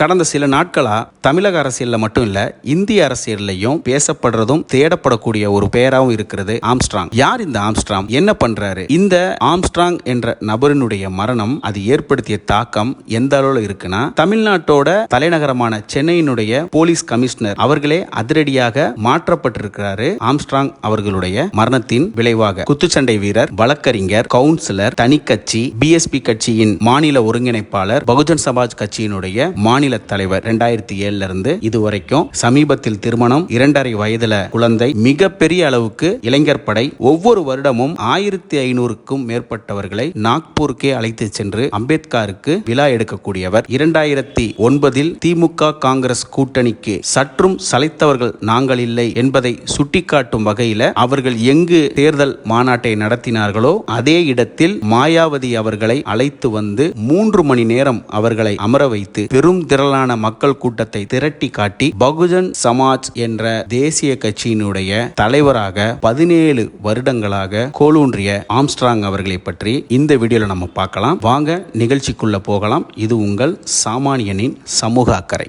கடந்த சில நாட்களாக தமிழக அரசியலில் மட்டும் இல்லை இந்திய அரசியல்லையும் பேசப்படுறதும் தேடப்படக்கூடிய ஒரு பெயராகவும் இருக்கிறது ஆம்ஸ்ட்ராங். யார் இந்த ஆம்ஸ்ட்ராங்? என்ன பண்றாரு? இந்த ஆம்ஸ்ட்ராங் என்ற நபரினுடைய மரணம் அது ஏற்படுத்திய தாக்கம் எந்த அளவில் இருக்குன்னா தமிழ்நாட்டோட தலைநகரமான சென்னையினுடைய போலீஸ் கமிஷனர் அவர்களே அதிரடியாக மாற்றப்பட்டிருக்கிறாரு ஆம்ஸ்ட்ராங் அவர்களுடைய மரணத்தின் விளைவாக. குத்துச்சண்டை வீரர் வழக்கறிஞர் கவுன்சிலர் தனிக்கட்சி பிஎஸ்பி கட்சியின் மாநில ஒருங்கிணைப்பாளர் பகுஜன் சமாஜ் கட்சியினுடைய மாநில தலைவர் ரெண்டாயிரத்தி ஏழுல இருந்து இதுவரைக்கும் சமீபத்தில் திருமணம் இரண்டரை வயதுல குழந்தை மிகப்பெரிய அளவுக்கு இளைஞர் படை ஒவ்வொரு வருடமும் ஆயிரத்தி ஐநூறுக்கும் மேற்பட்டவர்களை நாக்பூருக்கே அழைத்து சென்று அம்பேத்கருக்கு விழா எடுக்கக்கூடியவர். இரண்டாயிரத்தி ஒன்பதில் திமுக காங்கிரஸ் கூட்டணிக்கு சற்றும் சளைத்தவர்கள் நாங்கள் இல்லை என்பதை சுட்டிக்காட்டும் வகையில அவர்கள் எங்கு தேர்தல் மாநாட்டை நடத்தினார்களோ அதே இடத்தில் மாயாவதி அவர்களை அழைத்து வந்து மூன்று மணி நேரம் அவர்களை அமர வைத்து பெரும் திரளான மக்கள் கூட்டத்தை திரட்டி காட்டி பகுஜன் சமாஜ் என்ற தேசிய கட்சியினுடைய தலைவராக பதினேழு வருடங்களாக கோலூன்றிய ஆம்ஸ்ட்ராங் அவர்களை பற்றி இந்த வீடியோல நம்ம பார்க்கலாம். வாங்க நிகழ்ச்சிக்குள்ள போகலாம். இது உங்கள் சாமானியனின் சமூக அக்கறை.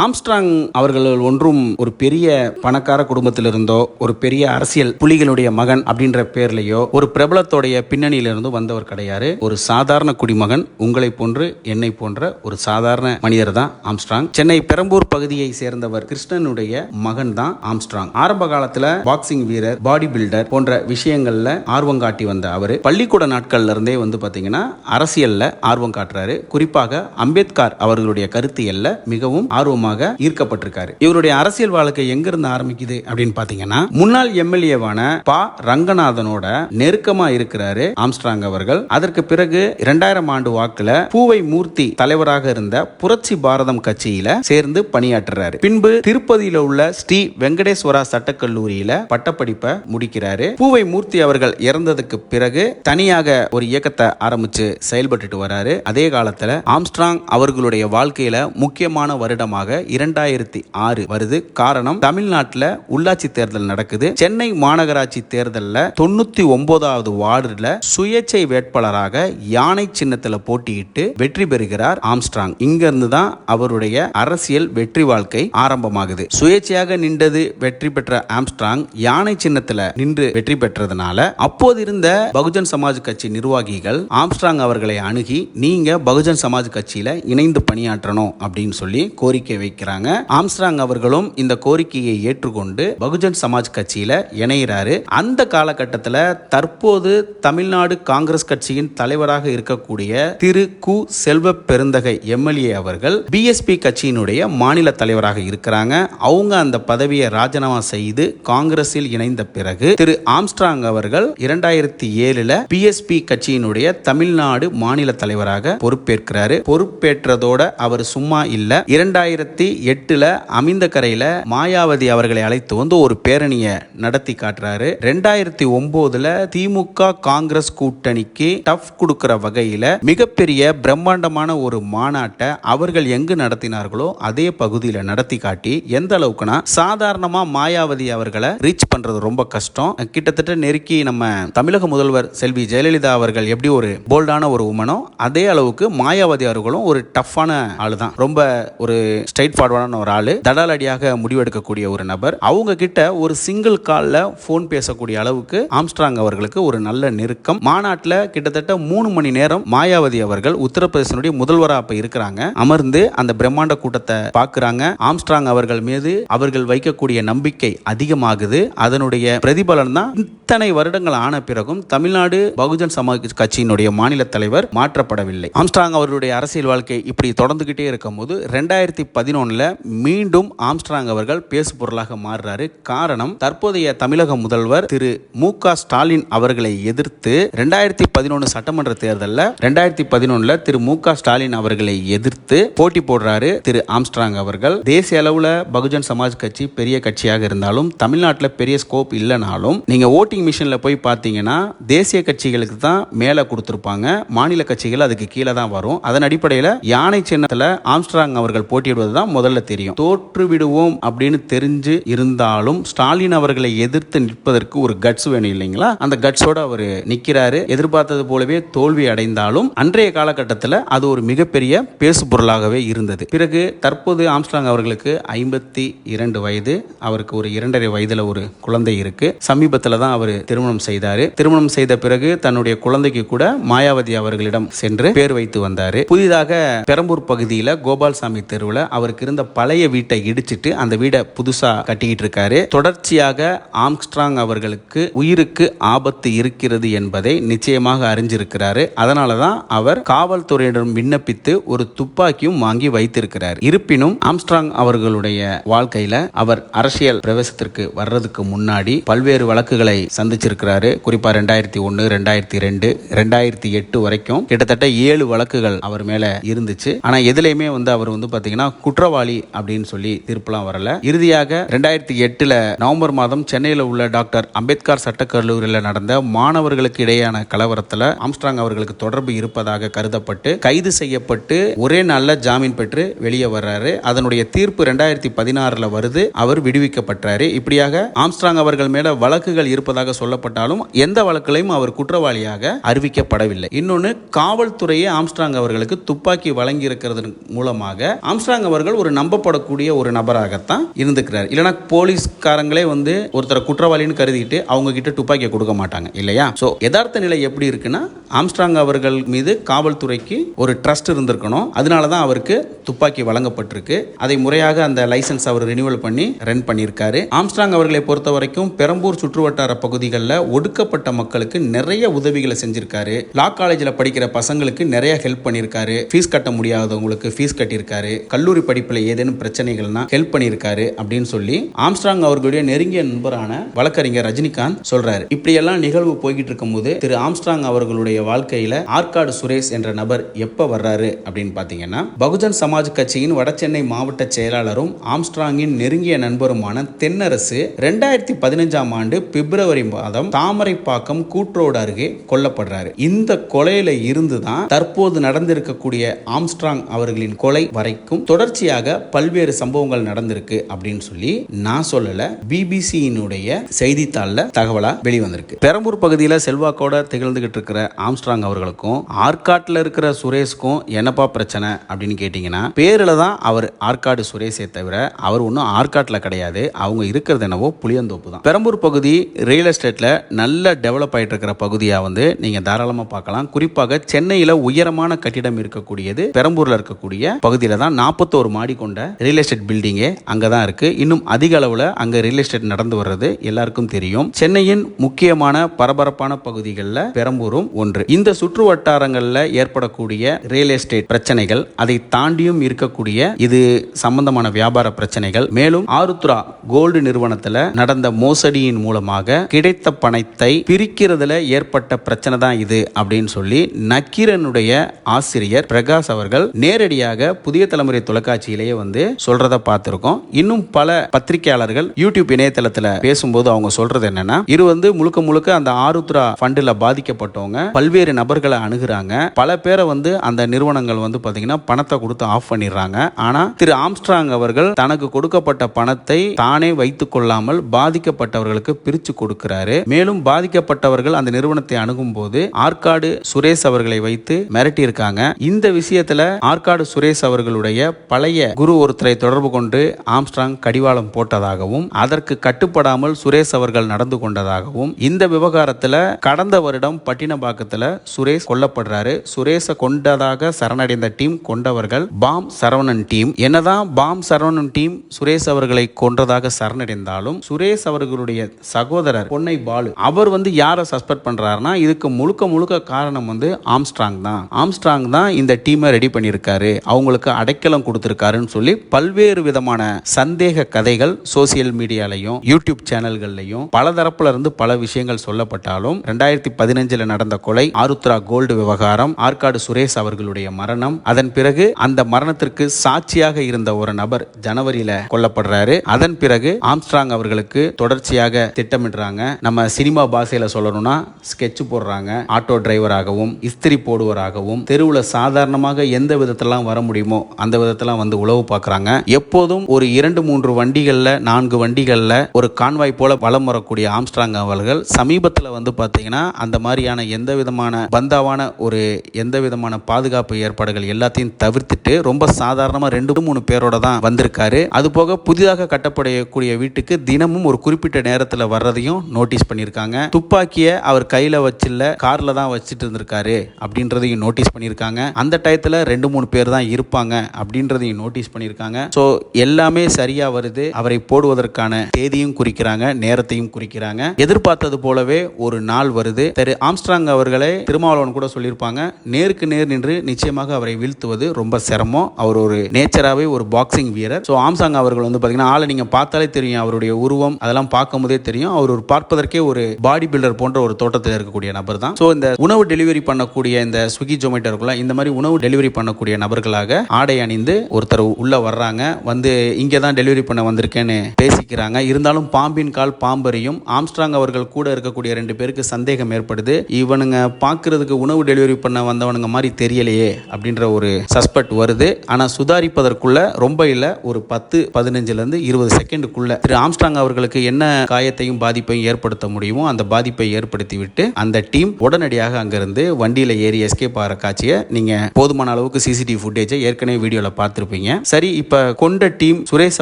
ஆம்ஸ்ட்ராங் அவர்கள் ஒன்றும் ஒரு பெரிய பணக்கார குடும்பத்திலிருந்தோ ஒரு பெரிய அரசியல் புலிகளுடைய மகன் அப்படின்ற பேர்லையோ ஒரு பிரபலத்தோடைய பின்னணியிலிருந்து வந்தவர் கிடையாது. ஒரு சாதாரண குடிமகன் உங்களை போன்று என்னை போன்ற ஒரு சாதாரண மனிதர் தான் ஆம்ஸ்ட்ராங். சென்னை பெரம்பூர் பகுதியை சேர்ந்தவர் கிருஷ்ணனுடைய மகன் தான் ஆம்ஸ்ட்ராங். ஆரம்ப காலத்துல பாக்ஸிங் வீரர் பாடி பில்டர் போன்ற விஷயங்கள்ல ஆர்வம் காட்டி வந்த அவர் பள்ளிக்கூட நாட்கள்ல இருந்தே வந்து பாத்தீங்கன்னா அரசியல்ல ஆர்வம் காட்டுறாரு. குறிப்பாக அம்பேத்கர் அவர்களுடைய கருத்தியல்ல மிகவும் ஆர்வமாக ஈர்க்கப்பட்டிருக்காரு. இவருடைய அரசியல் வாழ்க்கை எங்கிருந்து ஆரம்பிக்குது அப்படின்னு பாத்தீங்கன்னா முன்னாள் எம்எல்ஏவான பா. ரங்கநாதனோட நெருக்கமா இருக்கிறாரு ஆம்ஸ்ட்ராங் அவர்கள். அதற்கு பிறகு இரண்டாயிரம் ஆண்டு வாக்குல பூவை மூர்த்தி தலைவராக இருந்த புரட்சி பாரதம் கட்சியில சேர்ந்து பணியாற்றுறாரு. பின்பு திருப்பதியில உள்ள ஸ்ரீ வெங்கடேஸ்வரா சட்டக்கல்லூரியில பட்டப்படிப்பை முடிக்கிறாரு. பூவை மூர்த்தி அவர்கள் இறந்ததுக்கு பிறகு தனியாக ஒரு இயக்கத்தை ஆரம்பிச்சு செயல்பட்டு வராரு. அதே காலத்துல ஆம்ஸ்ட்ராங் அவர்களுடைய வாழ்க்கையில முக்கியமான வருடமாக இரண்டாயிரத்தி ஆறு வருது. காரணம் தமிழ்நாட்டில் உள்ளாட்சி தேர்தல் நடக்குது. சென்னை மாநகராட்சி தேர்தலில் தொண்ணூத்தி ஒன்பதாவது வார்டில் சுயேட்சை வேட்பாளராக யானை சின்னத்தில் போட்டியிட்டு வெற்றி பெறுகிறார் ஆம்ஸ்ட்ராங். இங்கிருந்து தான் அவருடைய அரசியல் வெற்றி வாழ்க்கை ஆரம்பமாகுது. சுயேட்சையாக நின்றது வெற்றி பெற்ற ஆம்ஸ்ட்ராங் யானை சின்னத்தில் நின்று வெற்றி பெற்றதுனால அப்போது இருந்த பகுஜன் சமாஜ் கட்சி நிர்வாகிகள் ஆம்ஸ்ட்ராங் அவர்களை அணுகி நீங்க பகுஜன் சமாஜ் கட்சியில இணைந்து பணியாற்றணும் அப்படின்னு சொல்லி கோரிக்கை வைக்கிறாங்க. ஆம்ஸ்ட்ராங் அவர்களும் இந்த கோரிக்கையை ஏற்றுக்கொண்டு பகுஜன் சமாஜ் கட்சியில இணைகிறாரு அந்த காலகட்டத்தில் தற்போது தமிழ்நாடு காங்கிரஸ் கட்சியின் தலைவராக இருக்கக்கூடிய திரு கு செல்வ பெருந்தகை எம்எல்ஏ அவர்கள் பிஎஸ்பி கட்சியினுடைய மாநில தலைவராக இருக்கிறாங்க. அவங்க அந்த பதவியை ராஜினாமா செய்து காங்கிரஸில் இணைந்த பிறகு திரு ஆம்ஸ்ட்ராங் அவர்கள் இரண்டாயிரத்தி ஏழுல பிஎஸ்பி கட்சியினுடைய தமிழ்நாடு மாநில தலைவராக பொறுப்பேற்கிறாரு. பொறுப்பேற்றதோட அவர் சும்மா இல்ல. இரண்டாயிரத்தி எட்டுல அமிந்த கரையில மாயாவதி அவர்களை அழைத்து வந்து ஒரு பேரணியை நடத்தி காட்டுறாரு. ரெண்டாயிரத்தி ஒன்பதுல திமுக காங்கிரஸ் கூட்டணிக்கு டஃப் கொடுக்கிற வகையில மிகப்பெரிய பிரம்மாண்டமான ஒரு மாநாட்டை அவர்கள் எங்கு நடத்தினார்களோ அதே பகுதியில் நடத்தி காட்டி எந்த அளவுக்குனா சாதாரணமா மாயாவதி அவர்களை ரீச் பண்றது ரொம்ப கஷ்டம். கிட்டத்தட்ட நெருக்கி நம்ம தமிழக முதல்வர் செல்வி ஜெயலலிதா அவர்கள் எப்படி ஒரு போல்டான ஒரு உமனோ அதே அளவுக்கு மாயாவதி அவர்களும் ஒரு டஃப்பான ஆளு தான் ரொம்ப ஒரு ஸ்ட்ரைட் ஃபார்வர்டான ஒரு ஆள். தடாலடியாக முடிவெடுக்கக்கூடிய ஒரு நபர். அவங்க கிட்ட ஒரு சிங்கிள் காலில் போன் பேசக்கூடிய அளவுக்கு ஆம்ஸ்ட்ராங் அவர்களுக்கு ஒரு நல்ல நெருக்கம். மாநாட்டில் கிட்டத்தட்ட மூணு மணி நேரம் மாயாவதி அவர்கள் உத்தரப்பிரதேசனுடைய முதல்வராக இருக்கிறாங்க. அமர்ந்து அந்த பிரம்மாண்ட கூட்டத்தை பார்க்குறாங்க. ஆம்ஸ்ட்ராங் அவர்கள் மீது அவர்கள் வைக்கக்கூடிய நம்பிக்கை அதிகமாகுது. அதனுடைய பிரதிபலன் தான் இத்தனை வருடங்கள் ஆன பிறகும் தமிழ்நாடு பகுஜன் சமாஜ் கட்சியினுடைய மாநில தலைவர் மாற்றப்படவில்லை. ஆம்ஸ்ட்ராங் அவர்களுடைய அரசியல் வாழ்க்கை இப்படி தொடர்ந்துகிட்டே இருக்கும் போது ரெண்டாயிரத்தி பதினொன்னுல மீண்டும் ஆம்ஸ்ட்ராங் அவர்கள் பேசு பொருளாக மாறுறாரு. காரணம் தற்போதைய தமிழக முதல்வர் திரு மு ஸ்டாலின் அவர்களை எதிர்த்து ரெண்டாயிரத்தி பதினொன்று சட்டமன்ற தேர்தலில் ரெண்டாயிரத்தி பதினொன்னில் திரு மு ஸ்டாலின் அவர்களை எதிர்த்து போட்டி போடுறாரு திரு ஆம்ஸ்ட்ராங் அவர்கள். தேசிய அளவில் பகுஜன் சமாஜ் கட்சி பெரிய கட்சியாக இருந்தாலும் தமிழ்நாட்டில் பெரிய ஸ்கோப் இல்லைனாலும் நீங்கள் ஓட்டிங் மிஷினில் போய் பார்த்தீங்கன்னா தேசிய கட்சிகளுக்கு தான் மேலே கொடுத்துருப்பாங்க. மாநில கட்சிகள் அதுக்கு கீழே தான் வரும். அதன் அடிப்படையில் யானை சின்னத்தில் ஆம்ஸ்ட்ராங் அவர்கள் போட்டியிடுவது தான் தான் முதல்ல தெரியும். தோற்று விடுவோம் அப்படின்னு தெரிஞ்சு இருந்தாலும் ஸ்டாலின் அவர்களை எதிர்த்து நிற்பதற்கு ஒரு கட்ஸ் வேணும் இல்லைங்களா? அந்த கட்ஸோட அவர் நிற்கிறாரு எதிர்பார்த்தது போலவே தோல்வி அடைந்தாலும் அன்றைய காலகட்டத்தில் அது ஒரு மிகப்பெரிய பேசு பொருளாகவே இருந்தது. பிறகு தற்போது ஆம்ஸ்டாங் அவர்களுக்கு ஐம்பத்தி இரண்டு வயது. அவருக்கு ஒரு இரண்டரை வயதுல ஒரு குழந்தை இருக்கு. சமீபத்தில் தான் அவர் திருமணம் செய்தார். திருமணம் செய்த பிறகு தன்னுடைய குழந்தைக்கு கூட மாயாவதி அவர்களிடம் சென்று பேர் வைத்து வந்தார். புதிதாக பெரம்பூர் பகுதியில் கோபால்சாமி தெருவில் அவர் அவருக்கு இருந்த பழைய வீட்டை இடிச்சிட்டு அந்த வீடை புதுசாக கட்டிக்கிட்டு இருக்காரு. தொடர்ச்சியாக ஆம்ஸ்ட்ராங் அவர்களுக்கு உயிருக்கு ஆபத்து இருக்கிறது என்பதை நிச்சயமாக அறிஞ்சிருக்கிறாரு. அதனால தான் அவர் காவல்துறையிடம் விண்ணப்பித்து ஒரு துப்பாக்கியும் வாங்கி வைத்திருக்கிறார். இருப்பினும் ஆம்ஸ்ட்ராங் அவர்களுடைய வாழ்க்கையில அவர் அரசியல் பிரவேசத்திற்கு வர்றதுக்கு முன்னாடி பல்வேறு வழக்குகளை சந்திச்சிருக்கிறாரு. குறிப்பா ரெண்டாயிரத்தி ஒன்னு ரெண்டாயிரத்தி ரெண்டு ரெண்டாயிரத்தி எட்டு வரைக்கும் கிட்டத்தட்ட ஏழு வழக்குகள் அவர் மேல இருந்துச்சு. ஆனா எதுலையுமே வந்து அவர் வந்து பாத்தீங்கன்னா குற்றவாளி அப்படின்னு சொல்லி தீர்ப்புலாம் வரல. இறுதியாக ரெண்டாயிரத்தி எட்டுல நவம்பர் மாதம் சென்னையில் உள்ள டாக்டர் அம்பேத்கர் சட்டக்கல்லூரியில் நடந்த மாணவர்களுக்கு இடையேயான கலவரத்தில் ஆம்ஸ்ட்ராங் அவர்களுக்கு தொடர்பு இருப்பதாக கருதப்பட்டு கைது செய்யப்பட்டு ஒரே நாளில் ஜாமீன் பெற்று வெளியே வர்றாரு. அதனுடைய தீர்ப்பு ரெண்டாயிரத்தி பதினாறுல வருது. அவர் விடுவிக்கப்பட்டாரு. இப்படியாக ஆம்ஸ்ட்ராங் அவர்கள் மேல வழக்குகள் இருப்பதாக சொல்லப்பட்டாலும் எந்த வழக்கிலையும் அவர் குற்றவாளியாக அறிவிக்கப்படவில்லை. இன்னொன்னு காவல்துறையே ஆம்ஸ்ட்ராங் அவர்களுக்கு துப்பாக்கி வழங்கி இருக்கிறது மூலமாக ஆம்ஸ்ட்ராங் அவர்கள் ஒரு நம்பப்படக்கூடிய ஒரு நபராகத்தான் இருந்துக்கிறார். இல்லைனா போலீஸ்காரங்களே வந்து ஒருத்தரை குற்றவாளின்னு கருதிட்டு அவங்க கிட்ட துப்பாக்கியை கொடுக்க மாட்டாங்க இல்லையா? ஸோ யதார்த்த நிலை எப்படி இருக்குன்னா ஆம்ஸ்ட்ராங் அவர்கள் மீது காவல்துறைக்கு ஒரு ட்ரஸ்ட் இருந்திருக்கணும். அதனால தான் அவருக்கு துப்பாக்கி வழங்கப்பட்டிருக்கு. அதை முறையாக அந்த லைசன்ஸ் அவர் ரினியூவல் பண்ணி ரன் பண்ணியிருக்காரு. ஆம்ஸ்ட்ராங் அவர்களை பொறுத்த வரைக்கும் பெரம்பூர் சுற்றுவட்டார பகுதிகளில் ஒடுக்கப்பட்ட மக்களுக்கு நிறைய உதவிகளை செஞ்சிருக்காரு. லா காலேஜில் படிக்கிற பசங்களுக்கு நிறைய ஹெல்ப் பண்ணியிருக்காரு. ஃபீஸ் கட்ட முடியாதவங்களுக்கு ஃபீஸ் கட்டியிருக்காரு. கல்லூரி படிப்பில் ஏதேனும் பிரச்சனைகள்னா ஹெல்ப் பண்ணியிருக்காரு அப்படின்னு சொல்லி ஆம்ஸ்ட்ராங் அவர்களுடைய நெருங்கிய நண்பரான வழக்கறிஞர் ரஜினிகாந்த் சொல்றாரு. இப்படியெல்லாம் நிகழ்வு போய்கிட்டு இருக்கும்போது திரு ஆம்ஸ்ட்ராங் அவர்களுடைய வாழ்க்கையில ஆற்காடு சுரேஷ் என்ற நபர் எப்ப வர்றாரு அப்படின்னு பாத்தீங்கன்னா பகுஜன் சமாஜ் கட்சியின் வடசென்னை மாவட்ட செயலாளரும் ஆம்ஸ்ட்ராங்கின் நெருங்கிய நண்பருமான தென்னரசு ரெண்டாயிரத்தி பதினஞ்சாம் ஆண்டு பிப்ரவரி மாதம் தாமரைப்பாக்கம் கூற்றோடு அருகே கொல்லப்படுறாரு. இந்த கொலையில இருந்து தான் தற்போது நடந்திருக்கக்கூடிய ஆம்ஸ்ட்ராங் அவர்களின் கொலை வரைக்கும் தொடர்ச்சி தொடர்ச்சியாக பல்வேறு சம்பவங்கள் நடந்திருக்கு அப்படின்னு சொல்லி நான் சொல்லல பிபிசியினுடைய செய்தித்தாளில் தகவலா வெளிவந்திருக்கு. பெரம்பூர் பகுதியில் செல்வாக்கோட திகழ்ந்துகிட்டு இருக்கிற ஆம்ஸ்ட்ராங் அவர்களுக்கும் ஆற்காட்டில் இருக்கிற சுரேஷ்க்கும் என்னப்பா பிரச்சனை அப்படின்னு கேட்டீங்கன்னா பேரில் தான் அவர் ஆற்காடு சுரேஷே தவிர அவர் ஒன்றும் ஆற்காட்டில் கிடையாது அவங்க இருக்கிறது என்னவோ புளியந்தோப்பு தான். பெரம்பூர் பகுதி ரியல் எஸ்டேட்டில் நல்ல டெவலப் ஆகிட்டு இருக்கிற பகுதியாக வந்து நீங்கள் தாராளமாக பார்க்கலாம். குறிப்பாக சென்னையில் உயரமான கட்டிடம் இருக்கக்கூடியது பெரம்பூரில் இருக்கக்கூடிய பகுதியில் தான் நாற்பத்தோரு மாடி கொண்ட ரியல் எஸ்டேட் பில்டிங்கே அங்கே தான் இருக்குது இன்னும் அதிக அளவில் அங்கே ரியல் எஸ்டேட் நடந்து வர்றது எல்லாருக்கும் தெரியும். சென்னையின் முக்கியமான பரபரப்பான பகுதிகளில் பெரம்பூரும் ஒன்று. இந்த சுற்று வட்டாரங்களில் ஏற்படக்கூடிய ரியல் எஸ்டேட் பிரச்சனைகள் அதை தாண்டியும் இருக்கக்கூடிய இது சம்பந்தமான வியாபார பிரச்சனைகள். மேலும் ஆருத்ரா கோல்டு நிறுவனத்தில் நடந்த மோசடியின் மூலமாக கிடைத்த பணத்தை பிரிக்கிறதுல ஏற்பட்ட பிரச்சனை தான் இது அப்படின்னு சொல்லி நக்கீரனுடைய ஆசிரியர் பிரகாஷ் அவர்கள் நேரடியாக புதிய தலைமுறை தொலைக்காட்சி தொலைக்காட்சியிலேயே வந்து சொல்றத பார்த்திருக்கோம். இன்னும் பல பத்திரிகையாளர்கள் யூடியூப் இணையதளத்தில் பேசும்போது அவங்க சொல்றது என்னன்னா இது வந்து முழுக்க முழுக்க அந்த ஆருத்ரா ஃபண்டில் பாதிக்கப்பட்டவங்க பல்வேறு நபர்களை அணுகிறாங்க. பல பேரை வந்து அந்த நிறுவனங்கள் வந்து பார்த்தீங்கன்னா பணத்தை கொடுத்து ஆஃப் பண்ணிடுறாங்க. ஆனால் திரு ஆம்ஸ்ட்ராங் அவர்கள் தனக்கு கொடுக்கப்பட்ட பணத்தை தானே வைத்துக் கொள்ளாமல் பாதிக்கப்பட்டவர்களுக்கு பிரித்து கொடுக்கிறாரு. மேலும் பாதிக்கப்பட்டவர்கள் அந்த நிறுவனத்தை அணுகும் போது ஆற்காடு சுரேஷ் அவர்களை வைத்து மிரட்டி இருக்காங்க இந்த விஷயத்துல ஆற்காடு சுரேஷ் அவர்களுடைய பழைய குரு ஒருத்தரை தொடர்பு கொண்டு ஆம்ஸ்ட்ராங் கடிவாளம் போட்டதாகவும் அதற்கு கட்டுப்படாமல் சுரேஷ் அவர்கள் நடந்து கொண்டதாகவும் இந்த விவகாரத்தில் கடந்த வருடம் பட்டினபாக்கத்தில் சுரேஷ் கொல்லப்படுறாரு. சுரேஷை கொண்டதாக சரணடைந்த டீம் கொண்டவர்கள் பாம் சரவணன் டீம். என்னதான் பாம் சரவணன் டீம் சுரேஷ் அவர்களை கொன்றதாக சரணடைந்தாலும் சுரேஷ் அவர்களுடைய சகோதரர் பொன்னை பாலு அவர் வந்து யாரை சஸ்பெக்ட் பண்றாருன்னா இதுக்கு முழுக்க முழுக்க காரணம் வந்து ஆம்ஸ்ட்ராங் தான். ஆம்ஸ்ட்ராங் தான் இந்த டீமை ரெடி பண்ணியிருக்காரு. அவங்களுக்கு அடைக்கலம் இருக்காருன்னு சொல்லி பல்வேறு விதமான சந்தேக கதைகள் சோசியல் மீடியாலையும் யூடியூப் சேனல்கள்லையும் பல தரப்புல இருந்து பல விஷயங்கள் சொல்லப்பட்டாலும் ரெண்டாயிரத்தி பதினஞ்சுல நடந்த கொலை ஆருத்ரா கோல்டு விவகாரம் ஆற்காடு சுரேஷ் அவர்களுடைய மரணம் அதன் பிறகு அந்த மரணத்திற்கு சாட்சியாக இருந்த ஒரு நபர் ஜனவரியில கொல்லப்படுறாரு. அதன் பிறகு ஆம்ஸ்ட்ராங் அவர்களுக்கு தொடர்ச்சியாக திட்டமிடுறாங்க. நம்ம சினிமா பாஷையில சொல்லணும்னா ஸ்கெட்ச் போடுறாங்க. ஆட்டோ டிரைவராகவும் இஸ்திரி போடுவராகவும் தெருவில் சாதாரணமாக எந்த விதத்திலாம் வர முடியுமோ அந்த விதத்தெல்லாம் வந்து உளவு பார்க்குறாங்க. எப்போதும் ஒரு இரண்டு மூன்று வண்டிகளில் நான்கு வண்டிகளில் ஒரு கான்வாய் போல வலம் வரக்கூடிய ஆம்ஸ்ட்ராங் அவர்கள் சமீபத்தில் வந்து பார்த்தீங்கன்னா அந்த மாதிரியான எந்த விதமான பந்தாவான ஒரு எந்த விதமான பாதுகாப்பு ஏற்பாடுகள் எல்லாத்தையும் தவிர்த்துட்டு ரொம்ப சாதாரணமாக ரெண்டு மூணு பேரோட தான் வந்திருக்காரு. அது போக புதிதாக கட்டப்படக்கூடிய வீட்டுக்கு தினமும் ஒரு குறிப்பிட்ட நேரத்தில் வர்றதையும் நோட்டீஸ் பண்ணியிருக்காங்க. துப்பாக்கியை அவர் கையில் வச்சில்ல காரில் தான் வச்சுட்டு இருந்திருக்காரு அப்படின்றதையும் நோட்டீஸ் பண்ணியிருக்காங்க. அந்த டயத்தில் ரெண்டு மூணு பேர் தான் இருப்பாங்க அப்படின்றதையும் நோட்டீஸ் பண்ணியிருக்காங்க ஸோ எல்லாமே சரியாக வருது. அவரை போடுவதற்கான தேதியும் குறிக்கிறாங்க நேரத்தையும் குறிக்கிறாங்க. எதிர்பார்த்தது போலவே ஒரு நாள் வருது. திரு ஆம்ஸ்ட்ராங் அவர்களை திருமாவளவன் கூட சொல்லியிருப்பாங்க நேருக்கு நேர் நின்று நிச்சயமாக அவரை வீழ்த்துவது ரொம்ப சிரமம். அவர் ஒரு நேச்சராகவே ஒரு பாக்ஸிங் வீரர். ஸோ ஆம்சாங் அவர்கள் வந்து பார்த்தீங்கன்னா ஆளை நீங்கள் பார்த்தாலே தெரியும் அவருடைய உருவம் அதெல்லாம் பார்க்கும்போதே தெரியும். அவர் ஒரு பார்ப்பதற்கே ஒரு பாடி பில்டர் போன்ற ஒரு தோட்டத்தில் இருக்கக்கூடிய நபர் தான். ஸோ இந்த உணவு டெலிவரி பண்ணக்கூடிய இந்த ஸ்விக்கி ஜொமேட்டோ இருக்குல்ல இந்த மாதிரி உணவு டெலிவரி பண்ணக்கூடிய நபர்களாக ஆடை அணிந்து ஒருத்தர் உள்ளே வர்றாங்க வந்து இங்கே தான் டெலிவரி பண்ண வந்திருக்கேன்னு பேசிக்கிறாங்க. இருந்தாலும் பாம்பின் கால் பாம்பறியும் ஆம்ஸ்ட்ராங் அவர்கள் கூட இருக்கக்கூடிய ரெண்டு பேருக்கு சந்தேகம் ஏற்படுது. இவனுங்க பார்க்கறதுக்கு உணவு டெலிவரி பண்ண வந்தவனுங்க மாதிரி தெரியலையே அப்படின்ற ஒரு சஸ்பெக்ட் வருது. ஆனால் சுதாரிப்பதற்குள்ள ரொம்ப இல்லை ஒரு பத்து பதினஞ்சுலேருந்து இருபது செகண்டுக்குள்ள திரு ஆம்ஸ்ட்ராங் அவர்களுக்கு என்ன காயத்தையும் பாதிப்பையும் ஏற்படுத்த முடியுமோ அந்த பாதிப்பை ஏற்படுத்தி விட்டு அந்த டீம் உடனடியாக அங்கிருந்து வண்டியில் ஏறி எஸ்கேப் ஆகிற காட்சியை நீங்கள் போதுமான அளவுக்கு சிசிடிவி ஃபுட்டேஜை ஏற்கனவே வீடியோவில் பார்த்துருப்பீங்க. சரி இப்போ கொண்ட டீம் சுரேஷ்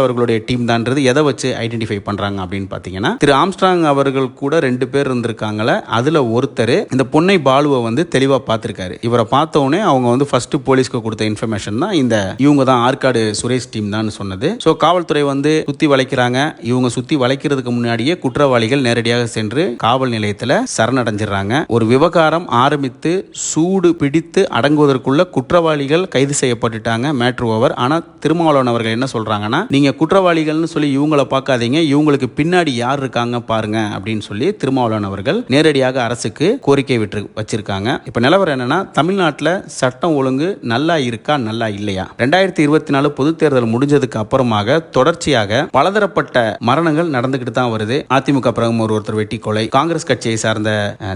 அவர்களுடைய டீம் தான்றது எதை வச்சு ஐடென்டிஃபை பண்ணுறாங்க அப்படின்னு பார்த்தீங்கன்னா திரு ஆம்ஸ்ட்ராங் அவர்கள் கூட ரெண்டு பேர் இருந்திருக்காங்களே அதில் ஒருத்தர் இந்த பொன்னை பாலுவை வந்து தெளிவாக பார்த்துருக்காரு இவரை பார்த்த உடனே அவங்க வந்து ஃபர்ஸ்ட் போலீஸ்க்கு கொடுத்த இன்ஃபர்மேஷன் தான் இந்த இவங்க தான் ஆற்காடு சுரேஷ் டீம் தான் சொன்னது. ஸோ காவல்துறை வந்து சுற்றி வளைக்கிறாங்க. இவங்க சுற்றி வளைக்கிறதுக்கு முன்னாடியே குற்றவாளிகள் நேரடியாக சென்று காவல் நிலையத்தில் சரணடைஞ்சிடுறாங்க. ஒரு விவகாரம் ஆரம்பித்து சூடு பிடித்து அடங்குவதற்குள்ள குற்றவாளிகள் கைது செய்யப்பட்டுட்டாங்க. மேட்ரு ஓவர் ஆனால் திருமாவளவன் அவர்கள் என்ன சொல்கிறாங்கன்னா நீங்கள் குற்றவாளிகள்னு சொல்லி இவங்கள பார்க்காதீங்க. இவங்களுக்கு பின்னாடி யார் இருக்காங்க பாருங்க அப்படின்னு சொல்லி திருமாவளவன் அவர்கள் நேரடியாக அரசுக்கு கோரிக்கை விட்டு வச்சிருக்காங்க. இப்போ நிலவரம் என்னன்னா தமிழ்நாட்டில் சட்டம் ஒழுங்கு நல்லா இருக்கா நல்லா இல்லையா? ரெண்டாயிரத்தி இருபத்தி நாலு பொது தேர்தல் முடிஞ்சதுக்கு அப்புறமாக தொடர்ச்சியாக பலதரப்பட்ட மரணங்கள் நடந்துகிட்டு தான் வருது. அதிமுக பிரதமர் ஒருத்தர் வெட்டி கொலை காங்கிரஸ் கட்சியை சார்ந்த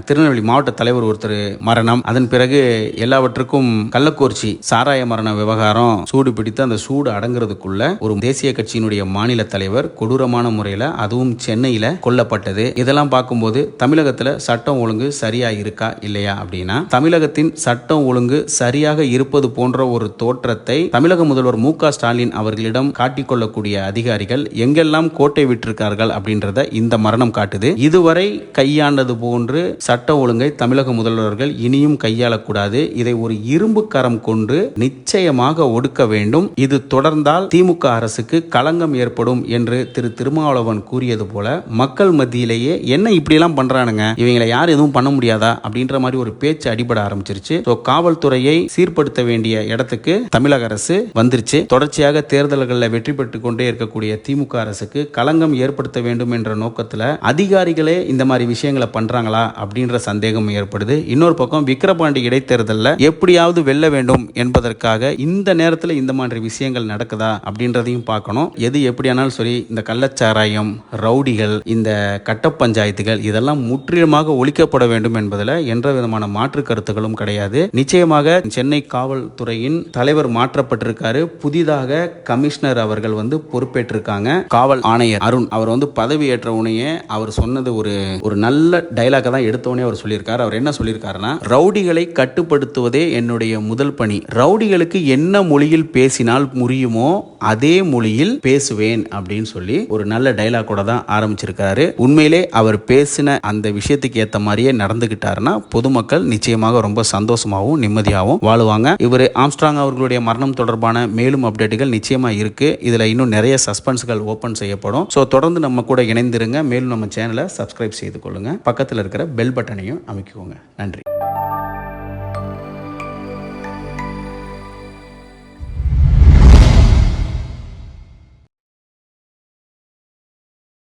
திருநெல்வேலி மாவட்ட தலைவர் ஒருத்தர் மரணம். அதன் பிறகு எல்லாவற்றுக்கும் கள்ளக்குறிச்சி சாராய மரண விவகாரம் சூடு பிடித்து அந்த சூடு அடங்குறதுக்குள்ள ஒரு தேசிய கட்சியினுடைய மாநில தலைவர் கொடூரமான முறையில் அதுவும் சென்னையில் கொல்லப்பட்டது. இதெல்லாம் பார்க்கும்போது தமிழகத்தில் சட்டம் ஒழுங்கு சரியா இருக்கா இல்லையா அப்படின்னா தமிழகத்தின் சட்டம் ஒழுங்கு சரியாக இருப்பது போன்ற ஒரு தோற்றத்தை தமிழக முதல்வர் மு ஸ்டாலின் அவர்களிடம் காட்டிக்கொள்ளக்கூடிய அதிகாரிகள் எங்கெல்லாம் கோட்டை விட்டிருக்கார்கள் அப்படின்றத இந்த மரணம் காட்டுது. இதுவரை கையாண்டது போன்று சட்ட ஒழுங்கை தமிழக முதல்வர்கள் இனியும் கையாளக்கூடாது. இதை ஒரு இரும்பு கரம் கொண்டு நிச்சயமாக ஒடுக்க வேண்டும். இது தொடர்ந்தால் திமுக அரசுக்கு களங்கம் ஏற்படும் என்று திரு திருமாவளவன் கூறியது போல மக்கள் மத்தியிலேயே என்ன இப்படியெல்லாம் பண்றானுங்க? இவங்களை யார் எதுவும் பண்ண முடியாதா? அப்படின்ற மாதிரி ஒரு பேச்சு அடிபட ஆரம்பிச்சிருச்சு. ஸோ காவல்துறையை சீர்படுத்த வேண்டிய இடத்துக்கு தமிழக அரசு வந்துருச்சு. தொடர்ச்சியாக தேர்தல்களில் வெற்றி பெற்று கொண்டே இருக்கக்கூடிய திமுக அரசுக்கு களங்கம் ஏற்படுத்த வேண்டும் என்ற நோக்கத்தில் அதிகாரிகளே இந்த மாதிரி விஷயங்களை பண்றாங்களா? அப்படின்ற சந்தேகம் ஏற்படுது. இன்னொரு பக்கம் விக்கிரபாண்டி இடைத்தேர்தலில் எப்படியாவது வெல்ல வேண்டும் என்பதற்காக இந்த நேரத்தில் இந்த மாதிரி விஷயங்கள் நடக்குதா அப்படின்றதையும் பார்க்கணும். எது எப்படியானாலும் சரி இந்த கள்ளச்சாராயம் ரவுடிகள் இந்த கட்ட பஞ்சாயத்துகள் இதெல்லாம் முற்றிலுமாக ஒழிக்கப்பட வேண்டும் என்பதில் எந்த விதமான மாற்று கருத்துக்களும் கிடையாது. நிச்சயமாக சென்னை காவல்துறையின் தலைவர் மாற்றப்பட்டிருக்காரு. புதிதாக கமிஷனர் அவர்கள் வந்து பொறுப்பேற்றிருக்காங்க. காவல் ஆணையர் அருண் அவர் வந்து பதவி ஏற்ற உடனே அவர் சொன்னது ஒரு ஒரு நல்ல டைலாக தான் எடுத்த உடனே அவர் சொல்லியிருக்காரு. அவர் என்ன சொல்லியிருக்காருன்னா ரவுடிகளை கட்டுப்படுத்துவதே என்னுடைய முதல் பணி. ரவுடிகளுக்கு என்ன மொழியில் பேசி பேசினால் முடியுமோ அதே மொழியில் பேசுவேன் அப்படின்னு சொல்லி ஒரு நல்ல டைலாக்கோட தான் ஆரம்பிச்சிருக்காரு. உண்மையிலே அவர் பேசின அந்த விஷயத்துக்கு ஏற்ற மாதிரியே நடந்துகிட்டாருன்னா பொதுமக்கள் நிச்சயமாக ரொம்ப சந்தோஷமாகவும் நிம்மதியாகவும் வாழுவாங்க. இவர் ஆம்ஸ்ட்ராங் அவர்களுடைய மரணம் தொடர்பான மேலும் அப்டேட்டுகள் நிச்சயமா இருக்கு. இதுல இன்னும் நிறைய சஸ்பென்ஸ்கள் ஓபன் செய்யப்படும். ஸோ தொடர்ந்து நம்ம கூட இணைந்திருங்க. மேலும் நம்ம சேனலை சப்ஸ்கிரைப் செய்து கொள்ளுங்க. பக்கத்தில் இருக்கிற பெல் பட்டனையும் அமைக்குவோங்க நன்றி.